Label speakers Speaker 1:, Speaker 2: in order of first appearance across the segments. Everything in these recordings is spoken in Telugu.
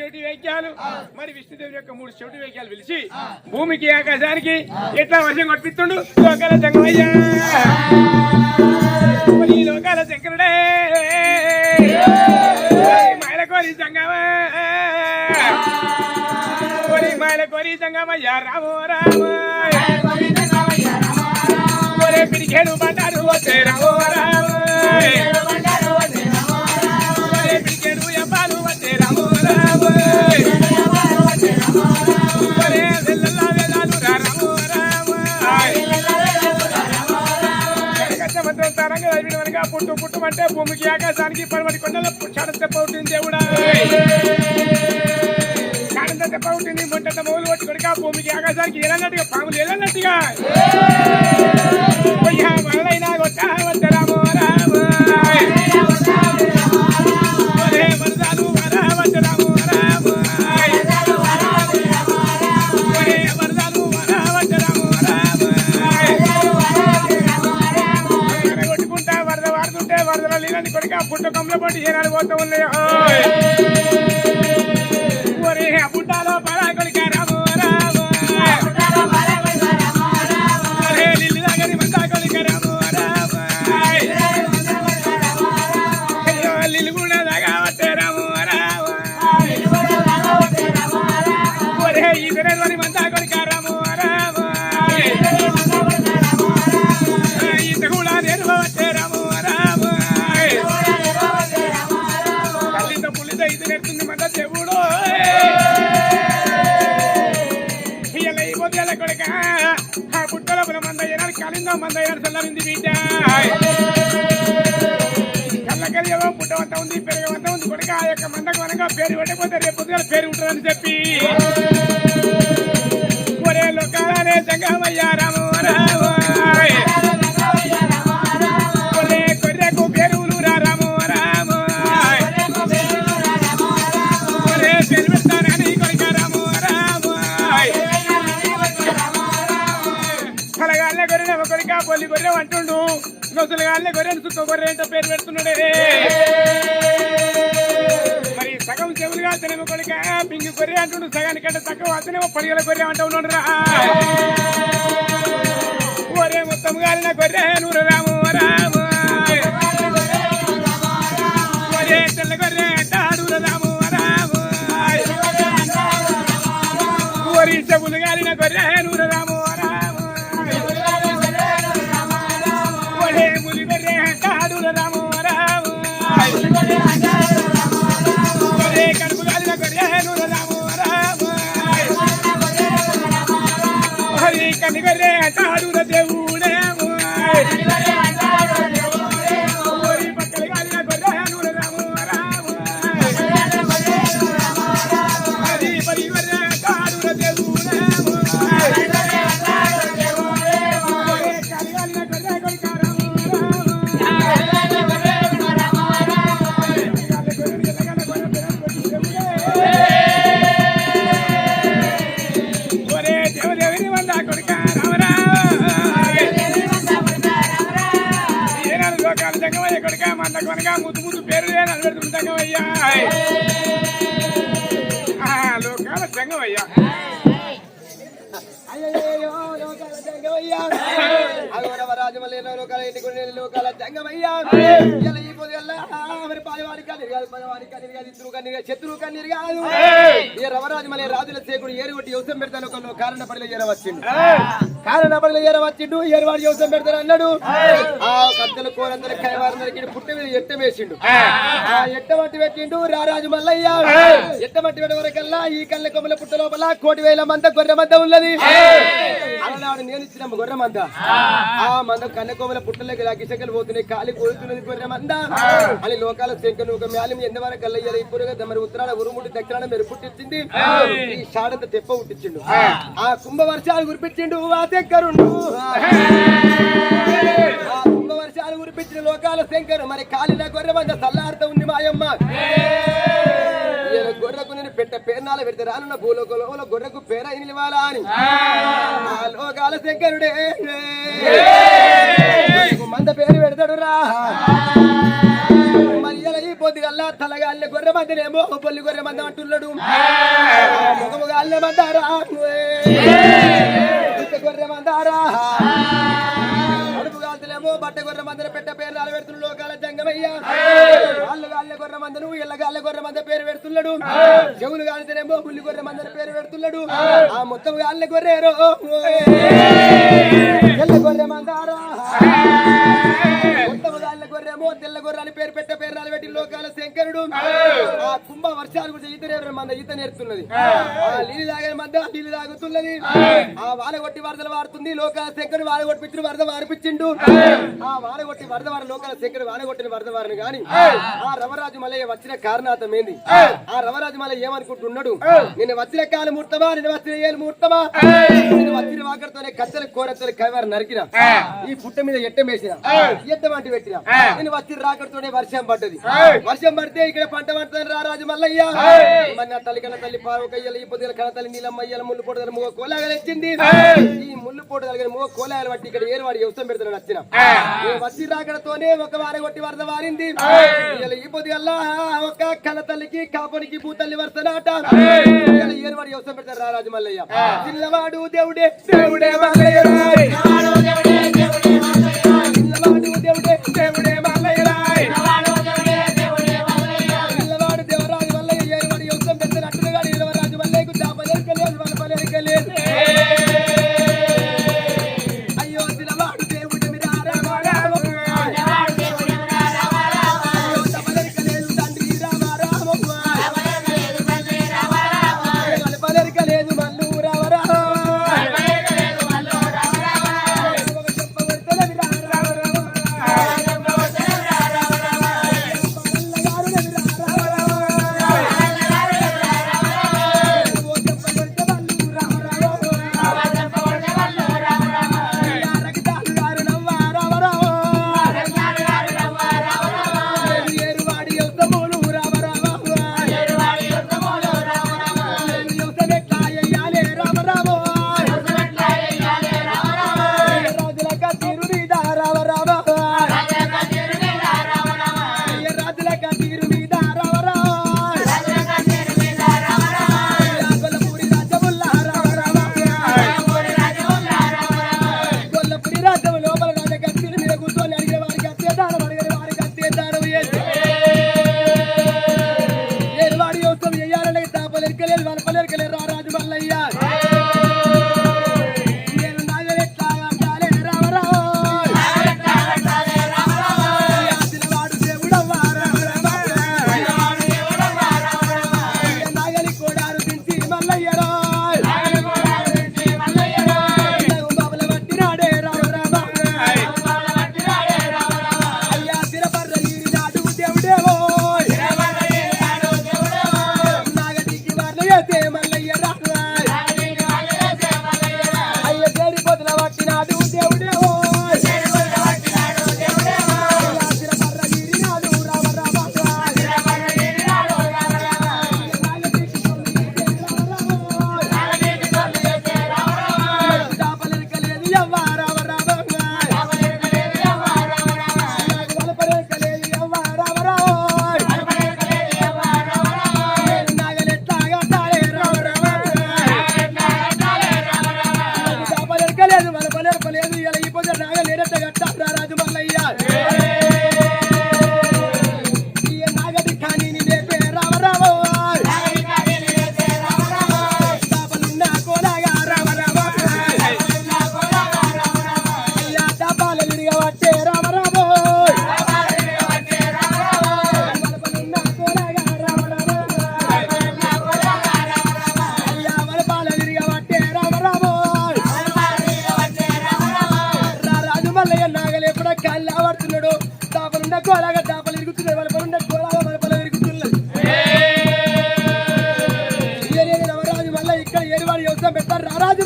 Speaker 1: చెవిటి వాక్యాలు మరి విష్ణుదేవుని యొక్క మూడు చెవిటి వాక్యాలు పిలిచి భూమికి ఆకాశానికి ఎట్లా వర్షం కొట్టిస్తుండు? లోకాల ఈ లోకాల శంకరుడే. మైల కోరి కోరి మైల కోరి జంగమయ్య రామో రామ. బండారు వచ్చే రామో రామ. పుట్టు పుట్టుమంటే భూమికి ఆకాశానికి పడమటి కొండల పుట్టాడు తెప్ప దేవుడా కాడంత తెప్ప ఉంటుంది మొంట మొగులు కొట్టి కొడుక భూమికి ఆకాశానికి ఏలన్నట్టుగా పాములు ఏలన్నట్టుగా పొయ్యా వరలైనా కొడుక పట్టి ఏనాడు పోతా ఉన్నాయో. యొక్క పేరు పెట్టకపోతే రేపు పొద్దున పేరు ఉంటుందని చెప్పి. ఒరే లోకాలనే జంగమయ్యా రాము రాము పొల్లి గొర్రె అంటుండు. నొసలుగాళ్ళ గొర్రెను చుక్క గొర్రె ఏంటో పేరు పెడుతున్నాడే. గొర్రె అంటుండు సగానికంటే తక్కువ అతనేమో పడిగల గొర్రె అంటూ ఉన్నాడు రా ఒరే మొత్తం గాలిన గొర్రె నూరు రాము
Speaker 2: కాదు పదవాడి కన్నీరు కాదు ఇద్దరు కన్నీరు కాదు శత్రువు కన్నీరు కాదు. ఈ రవరాజమల్లి రాజుల సేకుడు ఏరుగొట్టి యువసం పెడతాను ఒక కారణ పడిలో ఏరవచ్చిండు కారణ పడిలో ఏరవచ్చిండు ఏరువాడు యువసం పెడతాను అన్నాడు. ఆ కత్తెలు కోరందరి కైవారందరికి పుట్ట మీద ఎట్ట వేసిండు. ఆ ఎట్ట మట్టి పెట్టిండు రారాజు మల్లయ్య. ఎట్ట మట్టి పెట్టే వరకల్లా ఈ కళ్ళ కొమ్మల పుట్ట లోపల కోటి వేల మంద గొర్రె మంద ఉన్నది. అలనాడు నేను ఇచ్చిన గొర్రె మంద. ఆ మంద కన్న కొమ్మల పుట్టలోకి ఇలా కిసకలు పోతున్నాయి కాలి కోరుతున్నది గొర్రె మంద. అని లోకాల శంకను ఒక మ్యాలం ఎంత వరకు కల్లయ్యారు ఇప్పుడు మరి ఉత్తరాన ఉరుముడి దక్షిణాన మెరు పుట్టించింది ఈ షాడంత తెప్ప పుట్టించిండు ఆ కుంభ వర్షాలు కురిపించిండు ఆ దగ్గరుండు వర్షాలు కురిపించిన లోకాల శంకరు మరి కాలిన గొర్రె మంద సల్లాడుతూ ఉంది మాయమ్మ. గొర్రెకు నేను పెట్ట పేర్నాల పెడితే రానున్న భూలోకంలో గొర్రెకు పేర నిలవాలా అని. ఆ లోకాల శంకరుడే. మంద పేరు పెడతాడు రా. ఈ పొద్దుగా పొదిగల్లా తలగాళ్ళ గొర్రె మందనేమో పొల్లి గొర్రె మంద అంటున్నాడు. ముఖముగాళ్ళ మందారా గొర్రె మందారా? అడుపుగాల్తలేమో బట్ట గొర్రె మందర పెట్ట పేరు పెడుతున్న లోకాల జంగమయ్యా. వాళ్ళు గాళ్ళ గొర్రె మందను ఎల్ల గాళ్ళ గొర్రె మంద పేరు పెడుతున్నాడు. చెవులు గాలితేనేమో బుల్లి గొర్రె మందర పేరు పెడుతున్నాడు. ఆ మొత్తం గాళ్ళ గొర్రె ఎల్ల గొర్రె మందారా? మొత్తం గాళ్ళ గొర్రెమో తెల్ల గొర్రె అని పేరు పెట్ట పేరు పెట్టి లోకాల శంకరుడు. ఆ. కుంభ వర్షాలు కూడా ఈత మంద ఈత నేర్తున్నది ఆ. నీళ్ళు తాగే మధ్య నీళ్ళు తాగుతున్నది. ఆ. వాన కొట్టి వరదలు వారుతుంది. లోకాల శంకరుడు వాన కొట్టించిన వరద వారిపించిండు. ఆ. వాన కొట్టి వరద వారి లోకాల శంకరుడు వాన కొట్టిన వరద వారిని గాని ఆ. రవరాజు మల్లయ్య వచ్చిన కారణార్థం ఏంది? ఆ. రవరాజు మల్లయ్య ఏమనుకుంటున్నాడు? నిన్న వచ్చిన కాలు ముహూర్తమా నిన్న వచ్చిన ఏలు ముహూర్తమా నిన్న వచ్చిన వాకర్తోనే కచ్చలు కోరతలు కైవారు నరికిన. ఈ పుట్ట మీద ఎట్టం వేసిన? ఎట్టం వంటి పెట్టిన? నేను వచ్చిన రాకడితోనే వర్షం పడ్డది. వర్షం పడితే ఇక్కడ పంట పండుతుంది రా రాజు మల్లయ్య మరి నా తల్లి కన్న తల్లి పావుకయ్యలు ఈ పొద్దున కన్న తల్లి నీలమ్మయ్యల ముళ్ళు పొడదల మూగ కోలాగలు వచ్చింది ఈ ముళ్ళు పొడు కలిగిన మూగ కోలాగలు బట్టి ఇక్కడ ఏరు వాడి వ్యవసాయం పెడతాను వచ్చిన వచ్చి రాకడతోనే ఒక వార కొట్టి వరద వారింది పొద్దుగల్లా ఒక కన్న తల్లికి కాపునికి భూతల్లి వరసనాట ఏరు వాడి వ్యవసాయం పెడతారు రా రాజు మల్లయ్య చిన్నవాడు దేవుడే దేవుడే మల్లయ్య. చిన్నవాడు దేవుడే దేవుడే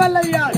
Speaker 2: పెట్టారు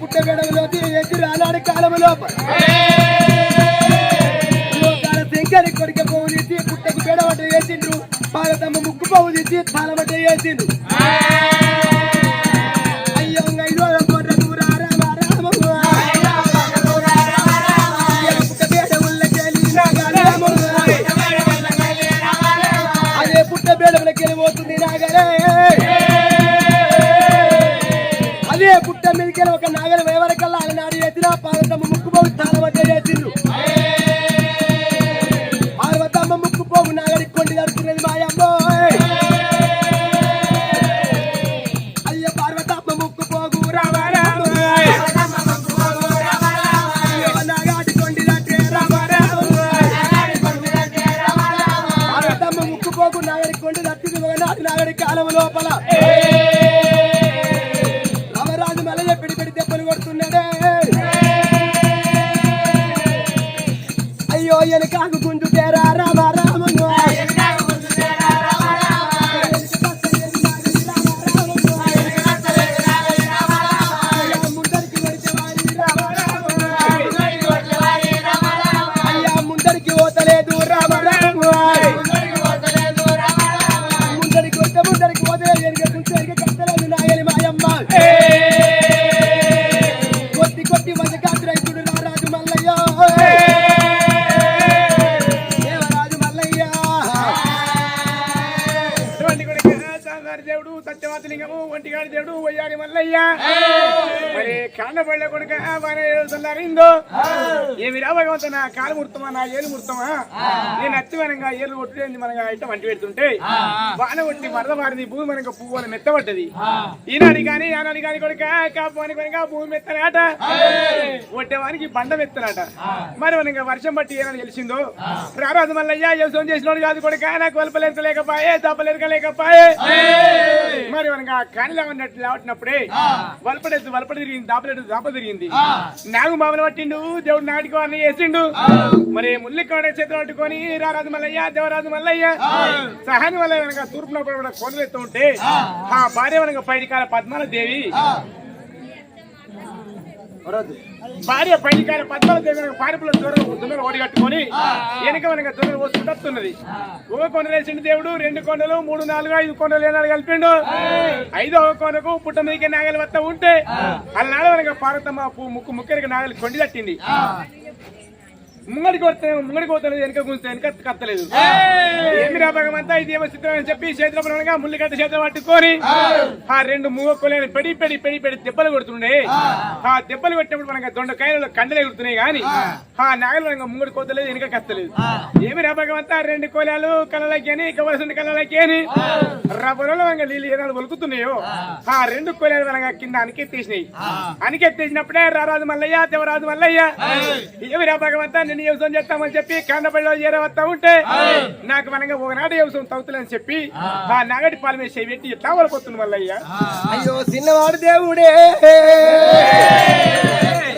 Speaker 2: పుట్ట వేయడంలో వేసి రానాడు కాలం లోపల కొడుక పోవు తీసి పుట్టకు బెడబట్ట వేసిండ్రు. బాగా తమ ముక్కు పోవు తీసి తాళబట్ట వేసిండ్రు.
Speaker 1: ಎದುರ భగవంత నా కాలు ముడతామా నా ఏలు ముడతామా? నేను అత్తివనంగా ఏలు కొట్టుడేంది మనగా ఇట్ట వంటి పెడుతుంటే వాన కొట్టి మరద మారింది భూమి మనక పువ్వు అని మెత్తబడ్డది. ఈనాడు కానీ ఆనాడు కానీ కొడుక కాపాని కొనుక భూమి మెత్తనాట. కొట్టేవానికి బండ మెత్తనాట మరి మనకి వర్షం బట్టి ఏమని తెలిసిందో? రారాజు మల్లయ్య వ్యవసాయం చేసినోడు కాదు కొడుక నాకు వలపలేక లేకపాయే తప్పలేక లేకపాయే మరి మనకి ఆ కానిలా ఉన్నట్టు లేవట్టినప్పుడే వలపడేది వలపడి తిరిగింది దాపలేదు దాప తిరిగింది. నాగు మామలు పట్టిండు దేవుడు నాటికో అని వేసిండు మరి ముల్లి కాడ చేతులు పట్టుకొని రారాజు మల్లయ్య దేవరాజు మల్లయ్య సహాని వల్ల కనుక తూర్పున కూడా ఎత్తు ఉంటే ఆ. భార్య వనక పైడికాల పద్మాల దేవి భార్య పైడికాల పద్మాల దేవి పారిపుల దున్నలు ఓడి కట్టుకొని వెనక వెనక దున్నలు పోసుకుంటూ వస్తున్నది ఒక కొండ వేసిండు దేవుడు రెండు కొండలు మూడు నాలుగు ఐదు కొండలు ఏనాడు కలిపిండు. ఐదో కొండకు పుట్ట మీదకి నాగలి వస్తా ఉంటే అన్నాడు వెనక పార్వతమ్మ ముక్కు ముక్కరికి నాగలి కొండి తట్టింది. ముంగడికి వస్తే ముంగడికి పోతే వెనక గుంస్తే వెనక కత్తలేదు. ఏమి ఇది ఏమో చిత్రం అని చెప్పి చేతిలో పడగా చేతిలో పట్టుకొని ఆ. రెండు మూగొక్కలేని పెడి పెడి పెడి పెడి దెబ్బలు కొడుతుండే. ఆ. దెబ్బలు కొట్టినప్పుడు మనకి దొండకాయలు కండలు ఎగురుతున్నాయి కానీ ఆ. నాగలు ముంగడి కోతలేదు వెనక కత్తలేదు. ఏమి రా భగవంతా రెండు కోలాలు కళ్ళలకి అని కవలసిన కళ్ళలకి అని రబ్బరులో మనకి నీళ్ళు ఏనాడు ఒలుకుతున్నాయో ఆ. రెండు కోలాలు మనకి కింద అనికెత్తేసినాయి అనికెత్తేసినప్పుడే రారాజు మల్లయ్య దేవరాజు మల్లయ్య. ఏమి రా నిన్ను వ్యవసాయం చేస్తామని చెప్పి కాండపల్లిలో చేరవస్తా ఉంటే నాకు మనగా ఒకనాడు వ్యవసాయం తవ్వుతుందని చెప్పి ఆ. నగటి పాల మీద పెట్టి ఇట్లా వలకొస్తుంది మల్లయ్య.
Speaker 2: అయ్యో చిన్నవాడు దేవుడే.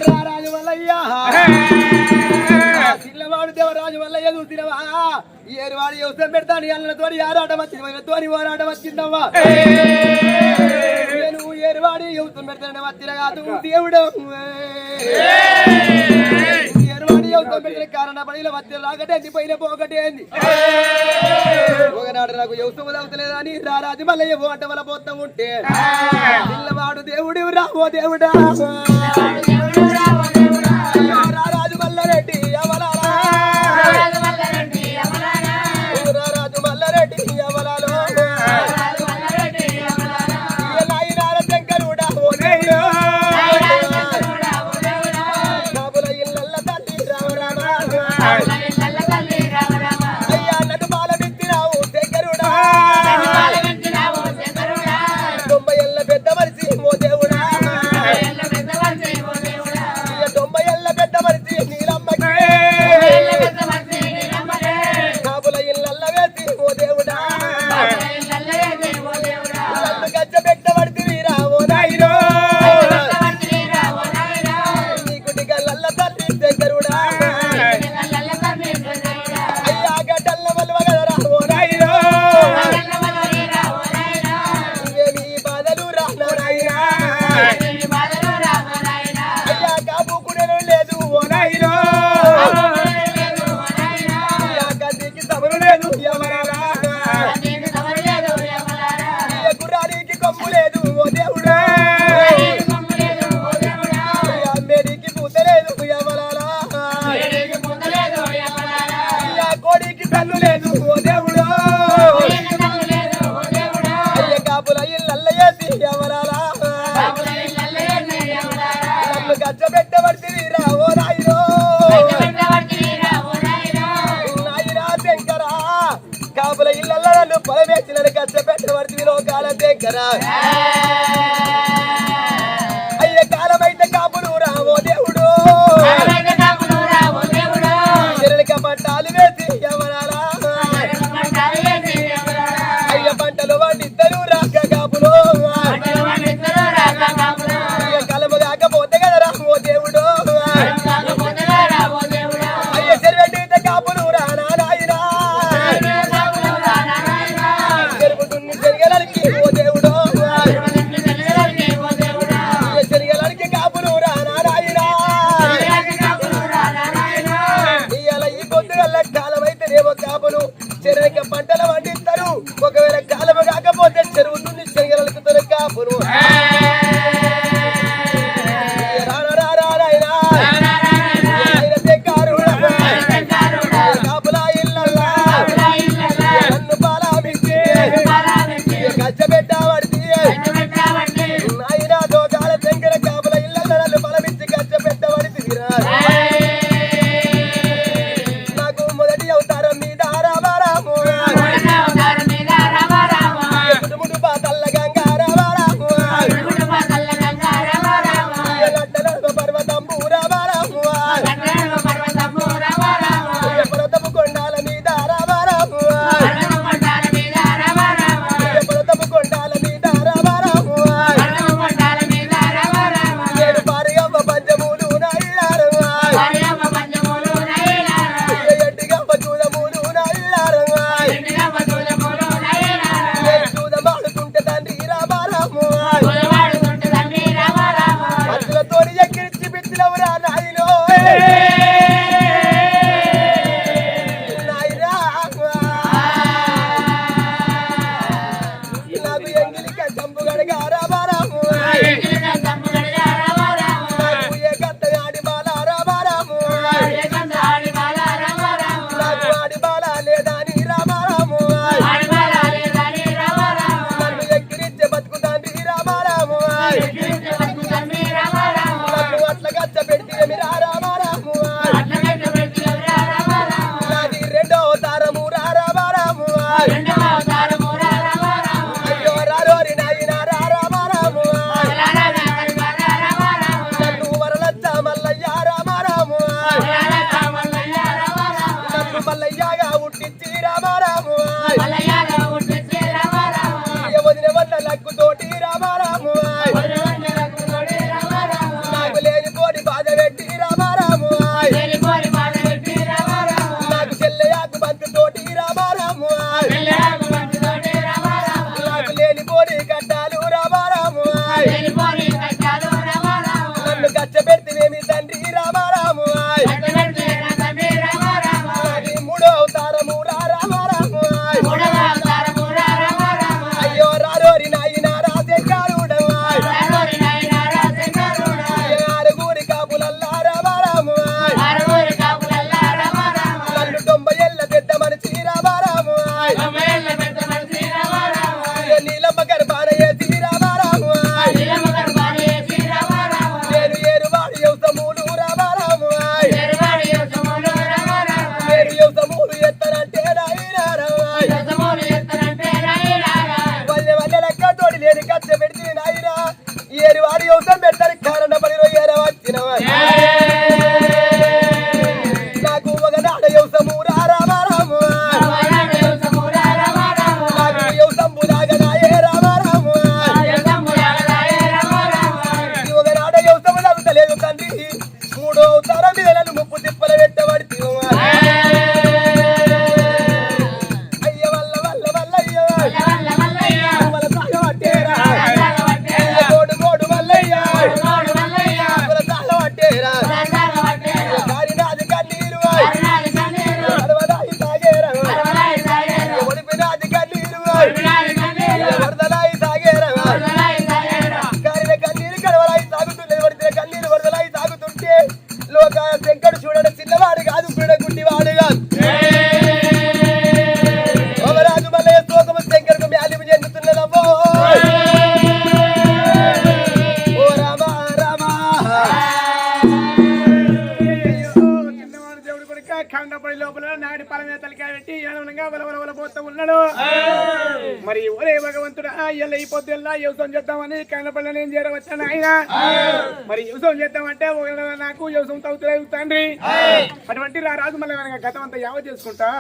Speaker 2: రారాజు మల్లయ్య. చిన్నవాడు దేవరాజు మల్లయ్య చూసినవా? ఏరువాడు వ్యవసాయం పెడతాను అన్నతో ఆరాటం వచ్చింది. తోని పోరాటం వచ్చిందవ్వా నేను ఏరువాడి వ్యవసాయం పెడతాను వచ్చిన కాదు దేవుడు. వ్యవసాయం పెట్టిన కారణ పడిలో వచ్చి రాకటేంది పైన పోకటేంది ఒకనాడు నాకు వ్యవసాయం అవుతలేదని రారాజు మల్లయ్య పోట వల్ల పోతా ఉంటే. పిల్లవాడు దేవుడు రావో దేవుడా? బాబుల ఇల్లల్లయేసి ఎవరారా నన్ను గజ్జ పెట్టబడితే రావో రాయిరో నాయనా శంకరా కాబుల ఇల్లల్ల నన్ను పొలమేసిన గజ్జ పెట్టబడితే లోకాల శంకరా.
Speaker 1: చేద్దామని కన్నపల్లి నేను చేరవచ్చాను ఆయన మరి వ్యవసాయం చేద్దామంటే నాకు వ్యవసాయం తగ్గుతలేదు తండ్రి. అటువంటి రాజు మళ్ళీ గతం అంతా యావ చేసుకుంటా?